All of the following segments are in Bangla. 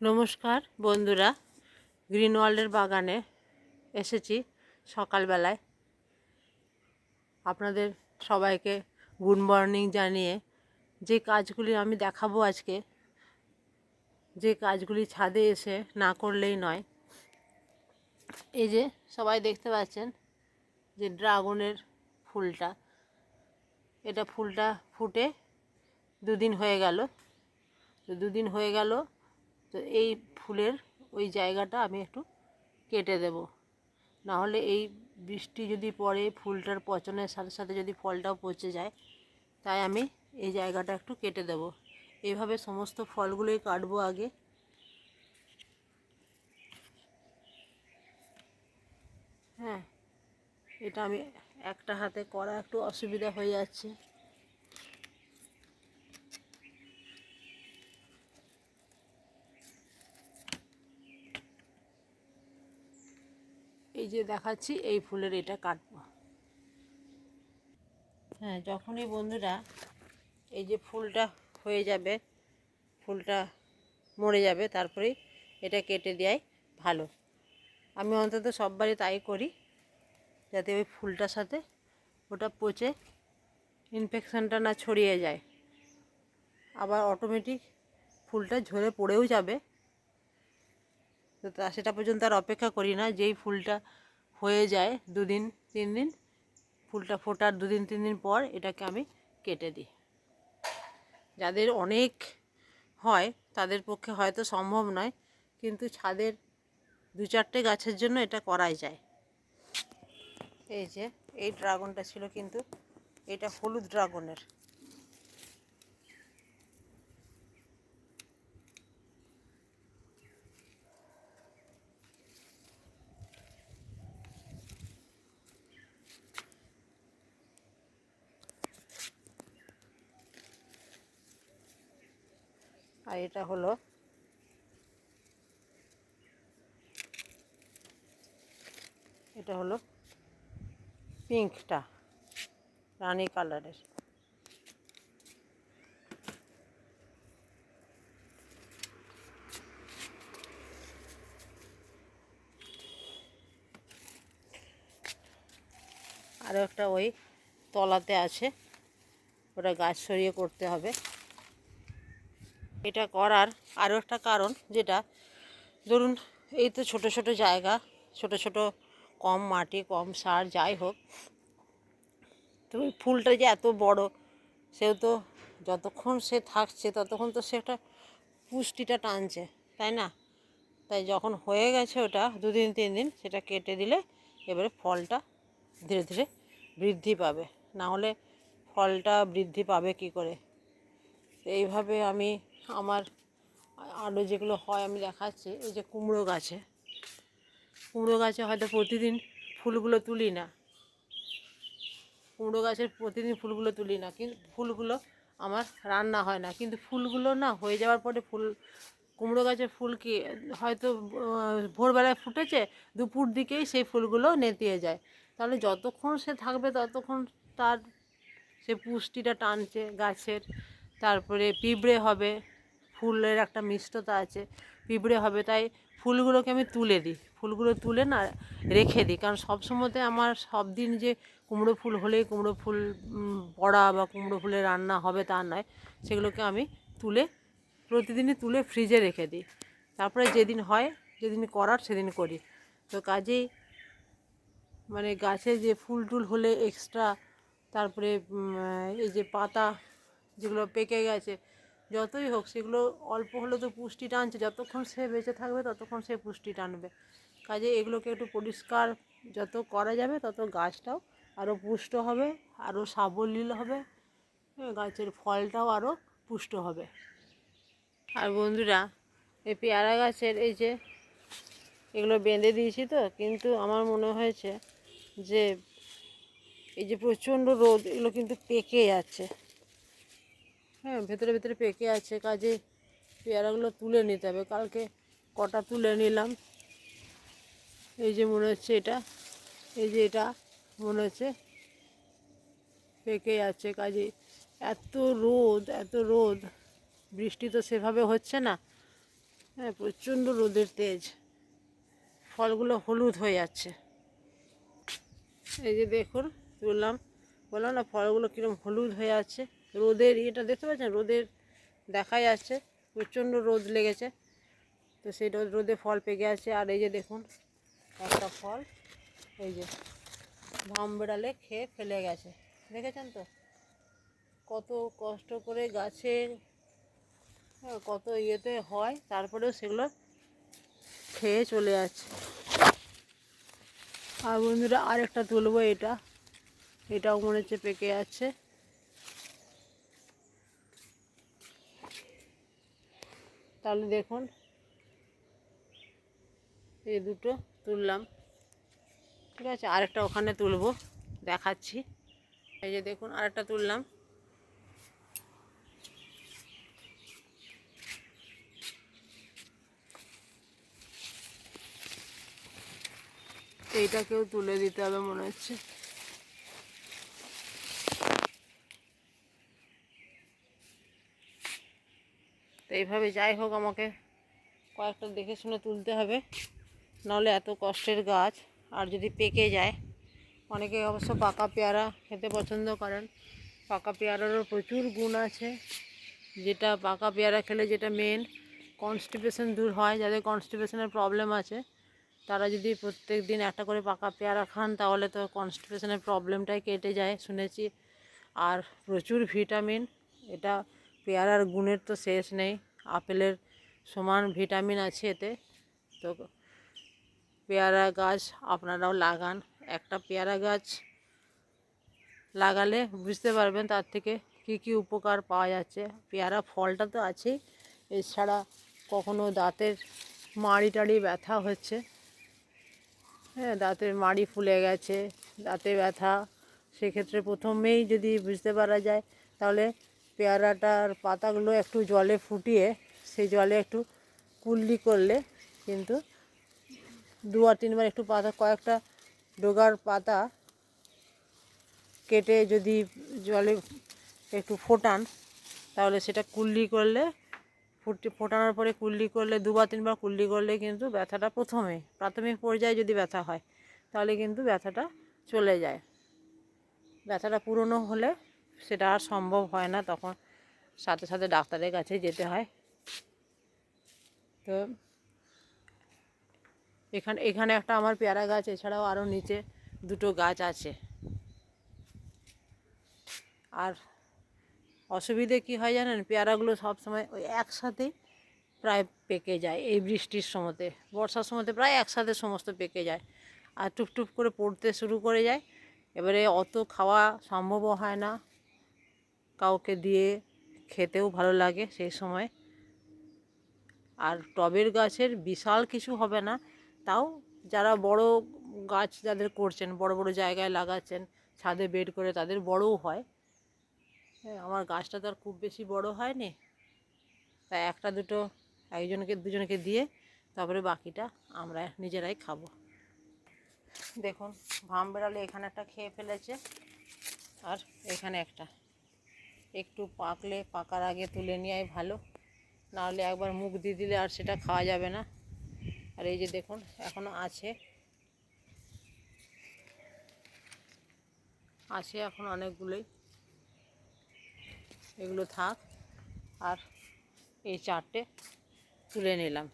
নমস্কার, বন্ধুরা। গ্রিন ওয়ার্ল্ডের বাগানে এসেছি সকালবেলায়। আপনাদের সবাইকে গুড মর্নিং জানিয়ে যে কাজগুলি আমি দেখাবো আজকে, যে কাজগুলি ছাদে এসে না করলেই নয়। এই যে সবাই দেখতে পাচ্ছেন যে ড্রাগনের ফুলটা। এটা ফুলটা ফুটে দুদিন হয়ে গেল। দুদিন হয়ে গেল তো এই ফুলের ওই জায়গাটা আমি একটু কেটে দেব। না হলে এই বৃষ্টি যদি পড়ে, ফুলটার পচনের সাথে সাথে যদি ফলটাও পচে যায়, তাই আমি এই জায়গাটা একটু কেটে দেব। এইভাবে সমস্ত ফলগুলোই কাটবো আগে। হ্যাঁ এটা আমি একটা হাতে করা একটু অসুবিধা হয়ে যাচ্ছে। যে দেখাচ্ছি, এই ফুলের এটা কাটবো। হ্যাঁ যখনই বন্ধুরা এই যে ফুলটা হয়ে যাবে, ফুলটা মরে যাবে, তারপরেই এটা কেটে দেওয়াই ভালো। আমি অন্তত সববারই তাই করি, যাতে ওই ফুলটার সাথে ওটা পচে, ইনফেকশানটা না ছড়িয়ে যায়। আবার অটোমেটিক ফুলটা ঝরে পড়েও যাবে। তো তা সেটা পর্যন্ত আর অপেক্ষা করি না, যেই ফুলটা হয়ে যায় দুদিন, তিন দিন। ফুলটা ফোটার দুদিন, তিন দিন পর এটাকে আমি কেটে দিই। যাদের অনেক হয়, তাদের পক্ষে হয়তো সম্ভব নয়, কিন্তু ছাদের দু চারটে গাছের জন্য এটা করাই যায়। এই যে, এই ড্রাগনটা ছিল কিন্তু এটা হলুদ ড্রাগনের। আর এটা হলো এটা হলো পিঙ্কটা, রানি কালারের। আরও একটা ওই তলাতে আছে, ওটা গাছ সরিয়ে করতে হবে। এটা করার আরও একটা কারণ যেটা, ধরুন এই তো ছোট ছোট জায়গা, ছোট ছোট কম মাটি, কম সার, যাই হোক, তো ওই ফুলটা যে এত বড়, সেও তো যতক্ষণ সে থাকছে, ততক্ষণ তো সে একটা পুষ্টিটা টানছে, তাই না? তাই যখন হয়ে গেছে ওটা, দুদিন, তিন দিন সেটা কেটে দিলে এবারে ফলটা ধীরে ধীরে বৃদ্ধি পাবে। না হলে ফলটা বৃদ্ধি পাবে কি করে? এইভাবে আমি আমার আরও যেগুলো হয় আমি দেখাচ্ছি, এই যে কুমড়ো গাছে। কুমড়ো গাছে হয়তো প্রতিদিন ফুলগুলো তুলি না। কুমড়ো গাছের প্রতিদিন ফুলগুলো তুলি না, কিন্তু ফুলগুলো আমার রান্না হয় না। কিন্তু ফুলগুলো না হয়ে যাওয়ার পরে ফুল, কুমড়ো গাছের ফুল কি হয়তো ভোরবেলায় ফুটেছে, দুপুর দিকেই সেই ফুলগুলো নেতিয়ে যায়। তাহলে যতক্ষণ সে থাকবে ততক্ষণ তার সে পুষ্টিটা টানছে গাছের, তারপরে পিঁপড়ে হবে ফুলের একটা মিষ্টতা আছে, পিঁপড়ে হবে, তাই ফুলগুলোকে আমি তুলে দিই। ফুলগুলো তুলে না রেখে দিই, কারণ সব সময়তে আমার সব দিন যে কুমড়ো ফুল হলেই কুমড়ো ফুল বড়া বা কুমড়ো ফুলের রান্না হবে তা নয়, সেগুলোকে আমি তুলে, প্রতিদিনই তুলে ফ্রিজে রেখে দিই। তারপরে যেদিন হয়, যেদিন করার সেদিন করি। তো কাজেই মানে গাছে যে ফুল টুল হলে এক্সট্রা তারপরে এই যে পাতা যেগুলো পেকে গেছে যতই হোক, সেগুলো অল্প হলেও তো পুষ্টি টানছে, যতক্ষণ সে বেঁচে থাকবে, ততক্ষণ সে পুষ্টি টানবে। কাজে এগুলোকে একটু পরিষ্কার যত করা যাবে, তত গাছটাও আরও পুষ্ট হবে আরও সাবলীল হবে গাছের ফলটাও আরও পুষ্ট হবে। আর বন্ধুরা, এই পেয়ারা গাছের এই যে এগুলো বেঁধে দিয়েছি তো, কিন্তু আমার মনে হয়েছে যে এই যে প্রচণ্ড রোদ, এগুলো কিন্তু পেকে যাচ্ছে। হ্যাঁ ভেতরে ভেতরে পেকে আছে কাজে। পেয়ারাগুলো তুলে নিতে হবে। কালকে কটা তুলে নিলাম। এই যে মনে হচ্ছে এটা। এই যে এটা মনে হচ্ছে পেকে যাচ্ছে কাজে। এত রোদ এত রোদ। বৃষ্টি তো সেভাবে হচ্ছে না। হ্যাঁ প্রচণ্ড রোদের তেজ। ফলগুলো হলুদ হয়ে যাচ্ছে। এই যে দেখুন, তুললাম। বললাম না, ফলগুলো কীরকম হলুদ হয়ে যাচ্ছে রোদের ইয়েটা দেখতে পাচ্ছেন? রোদের দেখাই যাচ্ছে প্রচণ্ড রোদ লেগেছে। তো সেই রোদ রোদে ফল পেকে আছে। আর এই যে দেখুন একটা ফল এই যে ভাম বেড়ালে খেয়ে ফেলে গেছে। দেখেছেন তো? কত কষ্ট করে গাছে হ্যাঁ, কত ইয়েতে হয় তারপরেও সেগুলো খেয়ে চলে যাচ্ছে। আর বন্ধুরা আরেকটা তুলবো এটা। এটাও মনে হচ্ছে পেকে যাচ্ছে। তাহলে দেখুন, এই দুটো তুললাম। ঠিক আছে, আরেকটা ওখানে তুলবো, দেখাচ্ছি। এই যে দেখুন, আরেকটা তুললাম। এইটাকেও তুলে দিতে হবে, মনে হচ্ছে। তো এইভাবে যাই হোক আমাকে কয়েকটা দেখে শুনে তুলতে হবে। নাহলে এত কষ্টের গাছ, আর যদি পেকে যায়। অনেকে অবশ্য পাকা পেয়ারা খেতে পছন্দ করেন। পাকা পেয়ারারও প্রচুর গুণ আছে। যেটা পাকা পেয়ারা খেলে যেটা মেন কনস্টিপেশন দূর হয়, যাদের কনস্টিপেশনের প্রবলেম আছে, তারা যদি প্রত্যেক দিন একটা করে পাকা পেয়ারা খান, তাহলে তো কনস্টিপেশনের প্রবলেমটাই কেটে যায়, শুনেছি। আর প্রচুর ভিটামিন এটা পেয়ারার গুণের তো শেষ নেই। আপেলের সমান ভিটামিন আছে এতে। তো পেয়ারা গাছ আপনারাও লাগান। একটা পেয়ারা গাছ লাগালে বুঝতে পারবেন তার থেকে কি কি উপকার পাওয়া যাচ্ছে। পেয়ারা ফলটা তো আছেই। এছাড়া কখনো দাঁতের মাড়ি টাড়ি ব্যথা হচ্ছে। হ্যাঁ দাঁতের মাড়ি ফুলে গেছে, দাঁতে ব্যথা। সেক্ষেত্রে প্রথমেই যদি বুঝতে পারা যায়, তাহলে পেয়ারাটার পাতাগুলো একটু জলে ফুটিয়ে, সেই জলে একটু কুল্লি করলে কিন্তু দু আর তিনবার একটু পাতা, কয়েকটা ডোগার পাতা কেটে যদি জলে একটু ফোটান, তাহলে সেটা কুল্লি করলে, ফুটি, ফোটানোর পরে কুল্লি করলে, দুবার তিনবার কুল্লি করলে কিন্তু ব্যথাটা প্রথমে, প্রাথমিক পর্যায়ে যদি ব্যথা হয়, তাহলে কিন্তু ব্যথাটা চলে যায়। ব্যথাটা পুরনো হলে সেটা আর সম্ভব হয় না, তখন সাথে সাথে ডাক্তারের কাছে যেতে হয়। তো এখানে এখানে একটা আমার পেয়ারা গাছ, এছাড়াও আরও নিচে দুটো গাছ আছে। আর অসুবিধে কি হয় জানেন, পেয়ারাগুলো সব সময় ওই একসাথেই প্রায় পেকে যায়, এই বৃষ্টির সময়তে। বর্ষার সময়তে প্রায় একসাথে সমস্ত পেকে যায়। আর টুপটুপ করে পড়তে শুরু করে যায়। এবারে অত খাওয়া সম্ভবও হয় না। কাউকে দিয়ে খেতেও ভালো লাগে সেই সময়। আর টবের গাছের বিশাল কিছু হবে না। তাও যারা বড় গাছ যাদের করছেন, বড় বড় জায়গায় লাগাচ্ছেন, ছাদে বেড করে তাদের বড়ও হয়। হ্যাঁ আমার গাছটা তো আর খুব বেশি বড় হয়নি। তাই একটা দুটো, একজনকে, দুজনকে দিয়ে তারপরে বাকিটা আমরা নিজেরাই খাব। দেখুন ভাম বেড়ালে এখানে একটা খেয়ে ফেলেছে, আর এখানে একটা। একটু পাকলে পাকার আগে তুলে নেওয়াই ভালো। নাহলে একবার মুখ দিয়ে দিলে আর সেটা খাওয়া যাবে না। আর এই যে দেখুন এখনও আছে। আছে এখন অনেকগুলোই। এগুলো থাক। আর এই চারটে তুলে নিলাম।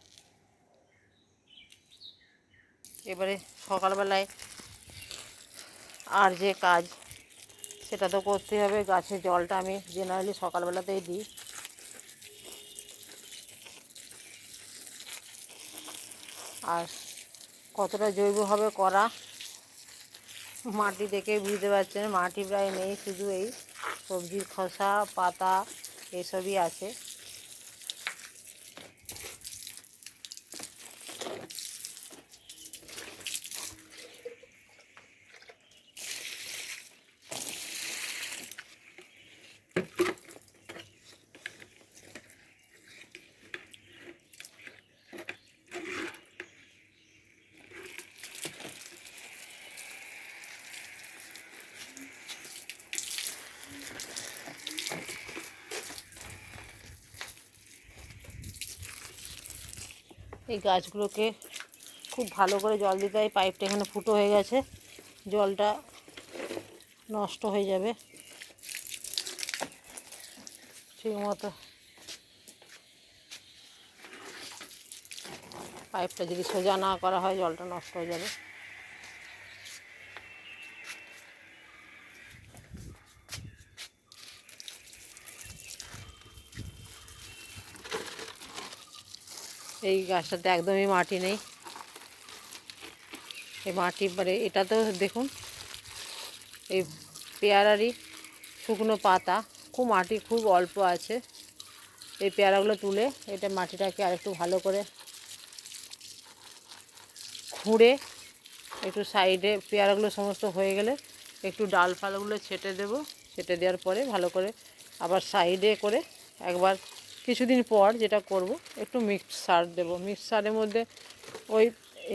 এবারে সকালবেলায় আর যে কাজ সেটা তো করতে হবে, গাছের জলটা আমি জেনারেলি সকালবেলাতেই দিই। আর কতটা জৈবভাবে করা, মাটি দেখে বুঝতে পারছেন, মাটি প্রায় নেই, শুধু এই সবজির খোসা, পাতা, এসবই আছে। এই গাছগুলোকে খুব ভালো করে জল দিতে হয়। পাইপটা এখানে ফুটো হয়ে গেছে। জলটা নষ্ট হয়ে যাবে। ঠিক মতো। পাইপটা যদি সোজা না করা হয়, জলটা নষ্ট হয়ে যাবে। এই গাছটাতে একদমই মাটি নেই। এই মাটি মানে এটা তো দেখুন, এই পেয়ারারই শুকনো পাতা, খুব মাটি খুব অল্প আছে। এই পেয়ারাগুলো তুলে এটা মাটিটাকে আরেকটু ভালো করে খুঁড়ে একটু সাইডে পেয়ারাগুলো সমস্ত হয়ে গেলে একটু ডাল ফালগুলো ছেটে দেব। ছেটে দেওয়ার পরে ভালো করে আবার সাইডে করে একবার কিছুদিন পর যেটা করব, একটু মিক্স সার দেবো। মিক্স সারের মধ্যে ওই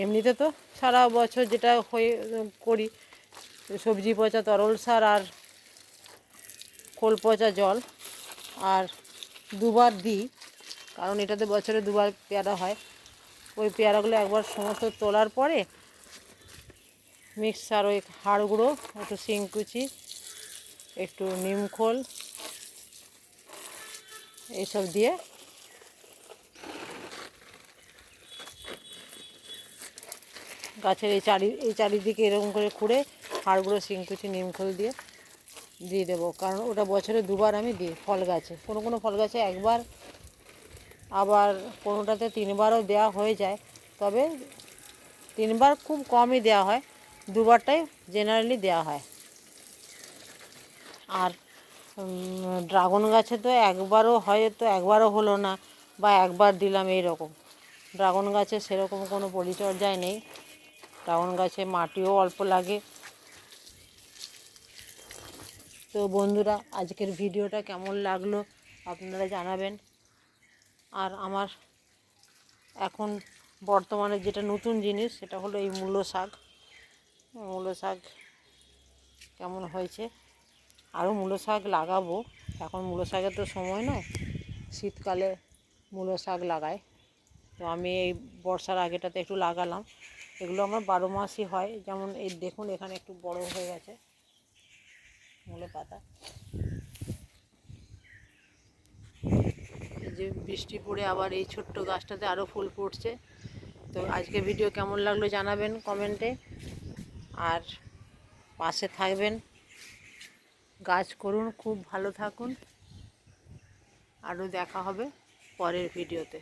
এমনিতে তো সারা বছর যেটা হয়ে, করি, সবজি পচা, তরল সার আর খোল পচা জল। আর দুবার দিই, কারণ এটাতে বছরে দুবার পেয়ারা হয়। ওই পেয়ারাগুলো একবার সমস্ত তোলার পরে মিক্সার ওই হাড় গুঁড়ো একটু শিংকুচি একটু নিমখোল এইসব দিয়ে। গাছের এই চারি, এই চারিদিকে এরকম করে খুঁড়ে হাড়গুলো শিংকুচি, নিমখোল দিয়ে দিয়ে দেবো। কারণ ওটা বছরে দুবার আমি দিই ফল গাছে। কোনো কোনো ফল গাছে একবার, আবার কোনোটাতে তিনবারও দেওয়া হয়ে যায়। তবে তিনবার খুব কমই দেওয়া হয়। দুবারটাই জেনারেলি দেওয়া হয়। আর ড্রাগন গাছে তো একবারও হয়তো একবারও হলো না, বা একবার দিলাম এই রকম ড্রাগন গাছে সেরকম কোনো পরিচর্যায় নেই। ড্রাগন গাছে মাটিও অল্প লাগে। তো বন্ধুরা, আজকের ভিডিওটা কেমন লাগল আপনারা জানাবেন। আর আমার এখন বর্তমানে যেটা নতুন জিনিস, সেটা হলো এই মূলো শাক। মূলো শাক কেমন হয়েছে? আরও মূলো শাক লাগাবো। এখন মূলো শাকের তো সময় নয়, শীতকালে মূলো শাক লাগায় তো আমি এই বর্ষার আগেটাতে একটু লাগালাম। এগুলো আমার বারো মাসই হয়, যেমন এই দেখুন এখানে একটু বড় হয়ে গেছে মূলো পাতা। যে বৃষ্টি পড়ে আবার এই ছোট্ট গাছটাতে আরও ফুল ফুটছে। তো আজকে ভিডিও কেমন লাগল জানাবেন কমেন্টে। আর পাশে থাকবেন। গাছ করুন খুব ভালো থাকুন। আরও দেখা হবে পরের ভিডিওতে।